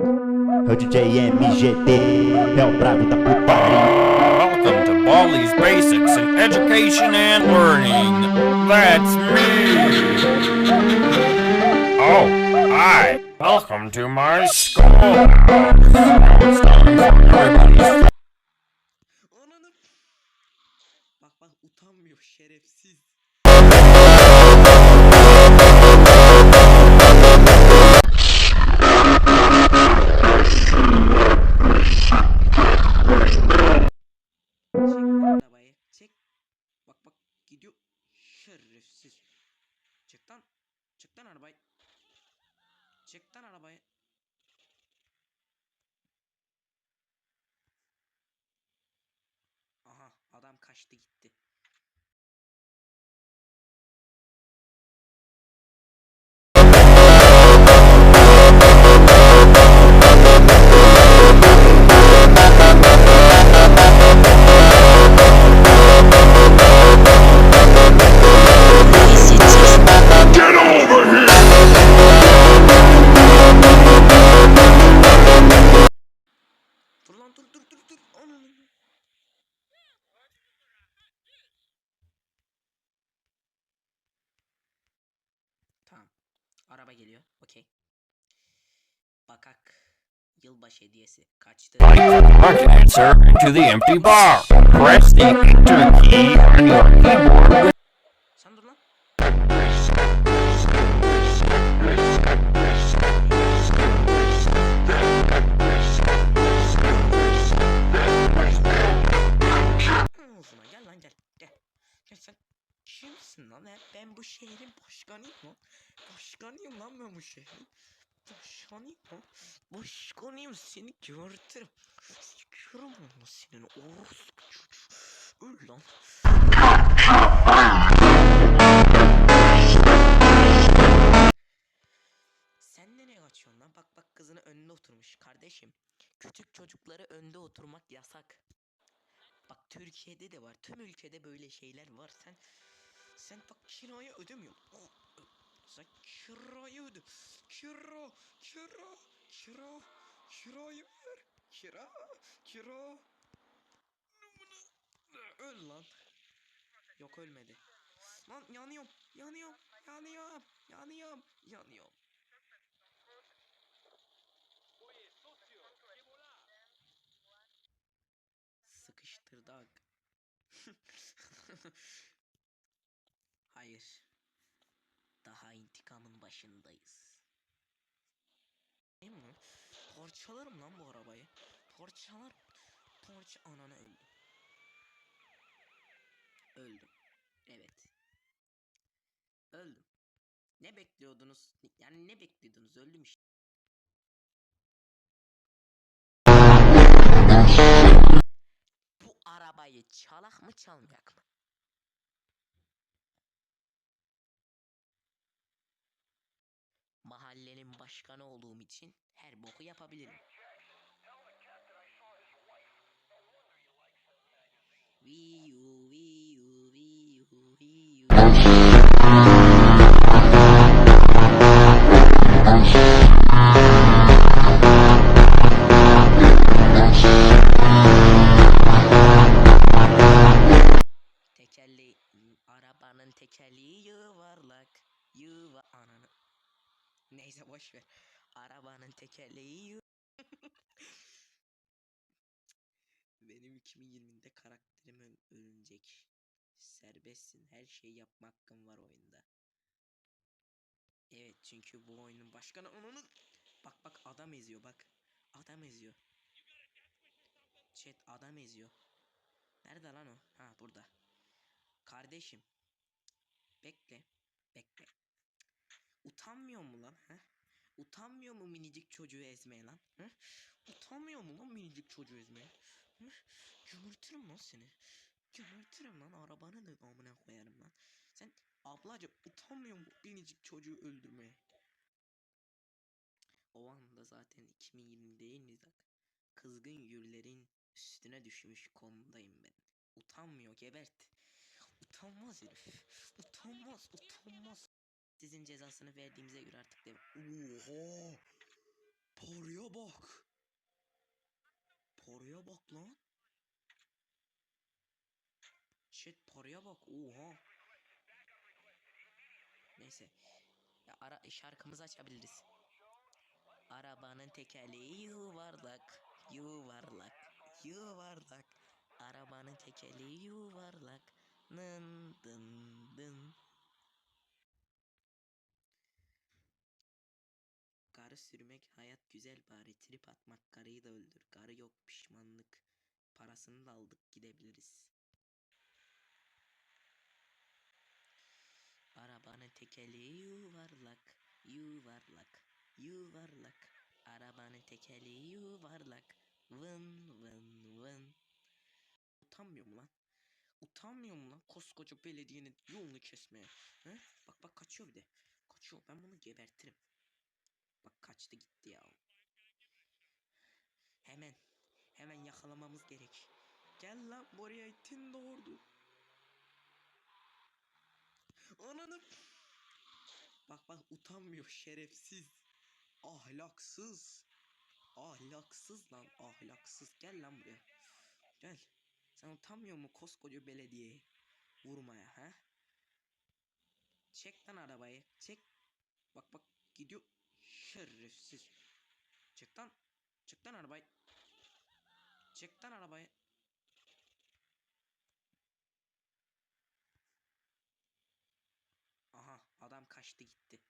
É o DJ MGT, é o brabo da putaria. Welcome to Baldi's Basics in Education and Learning. That's me. Oh, hi. Welcome to my school. Now it's time for everybody's Ananı. Bak bak utanmıyor şerefsiz. Gidiyor. Şerefsiz. Çek lan. Çek lan arabayı. Çek lan arabayı. Aha adam kaçtı gitti. Araba geliyor. Okey. Bakak. Yılbaşı hediyesi. Kaçtı. Mark an answer kimsin lan he? Ben bu şehrin başkanıyım lan. Başkanıyım lan ben bu şehrin. Başkanıyım lan. Başkanıyım seni gördüm. Sikerim lan senin orospu çocuğu. Öl lan. Sen de ne kaçıyorsun lan? Bak bak kızını önüne oturmuş. Kardeşim, küçük çocukları önde oturmak yasak. Bak Türkiye'de de var. Tüm ülkede böyle şeyler var. Sen sen bak kirayı ödemiyorsun. Oh, Sen kirayı öde. Kira, kira, kira, kirayı ver. Kira, kira. Öl lan. Yok ölmedi. Lan yanıyorum, yanıyorum, yanıyorum, yanıyorum, yanıyorum. Sıkıştırdık. Hayır. Daha intikamın başındayız. Değil mi? Parçalarım lan bu arabayı. Parçalar. Parça ananı öldüm. Öldüm. Evet. Öldüm. Ne bekliyordunuz? Yani ne bekliyordunuz? Öldüm işte. Bu arabayı çalak mı çalmayak mı? Başkanı olduğum için her boku yapabilirim. Arabanın tekerleği. Benim 2020'de karakterim öl- ölünecek. Serbestsin. Her şeyi yapma hakkın var oyunda. Evet çünkü bu oyunun başkanı onun Bak bak adam eziyor bak. Adam eziyor. Chat adam eziyor. Nerede lan o? Ha burada. Kardeşim. Bekle. Bekle. Utanmıyor mu lan? He? Utanmıyor mu minicik çocuğu ezmeye lan? He? Utanmıyor mu lan minicik çocuğu ezmeye? Gömürtürüm lan seni. Gömürtürüm lan arabanı da amına koyarım lan. Sen ablacım utanmıyor mu minicik çocuğu öldürmeye? O anda zaten 2020 değil mi zaten? Kızgın güllerin üstüne düşmüş konumdayım ben. Utanmıyor gebert. Utanmaz herif. Utanmaz, utanmaz. Sizin cezasını verdiğimize göre artık de... Oha! Paraya bak. Paraya bak lan. Chat paraya bak. Oha. Neyse. Ya ara şarkımızı açabiliriz. Arabanın tekerleği yuvarlak, yuvarlak, yuvarlak. Arabanın tekerleği yuvarlak. Nın dın dın. Karı sürmek hayat güzel bari trip atmak karıyı da öldür. Karı yok pişmanlık. Parasını da aldık gidebiliriz. Arabanın tekerleği yuvarlak, yuvarlak, yuvarlak. Arabanın tekerleği yuvarlak. Vın vın vın. Utanmıyor mu lan? Utanmıyor mu lan koskoca belediyenin yolunu kesmeye? He? Bak bak kaçıyor bir de. Kaçıyor ben bunu gebertirim. Bak kaçtı gitti ya. Hemen. Hemen yakalamamız gerek. Gel lan buraya itin doğurdu. Ananı. Bak bak utanmıyor şerefsiz. Ahlaksız. Ahlaksız lan ahlaksız. Gel lan buraya. Gel. Sen utanmıyor mu koskoca belediyeye vurmaya ha? Çek lan arabayı. Çek. Bak bak gidiyor. Şerefsiz. Çek lan. Çek lan arabayı. Çek lan arabayı. Aha adam kaçtı gitti.